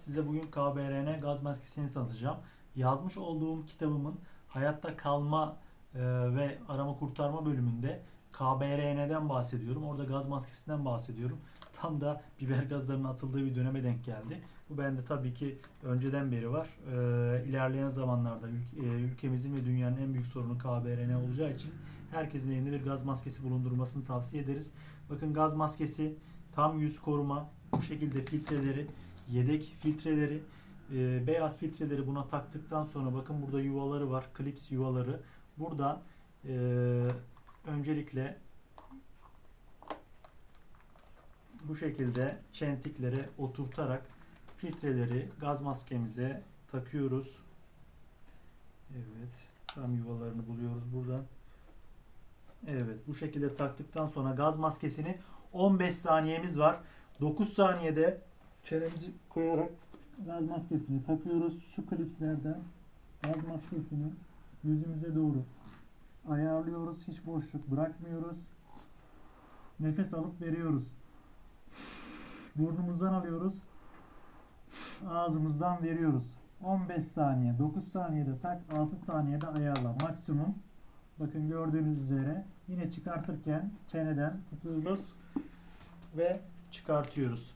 Size bugün KBRN gaz maskesini tanıtacağım. Yazmış olduğum kitabımın hayatta kalma e, ve arama kurtarma bölümünde KBRN'den bahsediyorum. Orada gaz maskesinden bahsediyorum. Tam da biber gazlarının atıldığı bir döneme denk geldi. Bu bende tabii ki önceden beri var. E, ilerleyen zamanlarda e, ülkemizin ve dünyanın en büyük sorunu KBRN olacağı için herkesin evinde bir gaz maskesi bulundurmasını tavsiye ederiz. Bakın gaz maskesi tam yüz koruma, bu şekilde filtreleri, yedek filtreleri, e, beyaz filtreleri buna taktıktan sonra bakın burada yuvaları var, klips yuvaları. Buradan e, öncelikle bu şekilde çentiklere oturtarak filtreleri gaz maskemize takıyoruz. Evet, tam yuvalarını buluyoruz buradan. Evet, bu şekilde taktıktan sonra gaz maskesini 15 saniyemiz var. 9 saniyede çenemizi koyarak gaz maskesini takıyoruz. Şu klipslerden gaz maskesini yüzümüze doğru ayarlıyoruz. Hiç boşluk bırakmıyoruz. Nefes alıp veriyoruz. Burnumuzdan alıyoruz. Ağzımızdan veriyoruz. 15 saniye, 9 saniyede tak, 6 saniyede ayarla. Maksimum Bakın gördüğünüz üzere yine çıkartırken çeneden tutuyoruz ve çıkartıyoruz.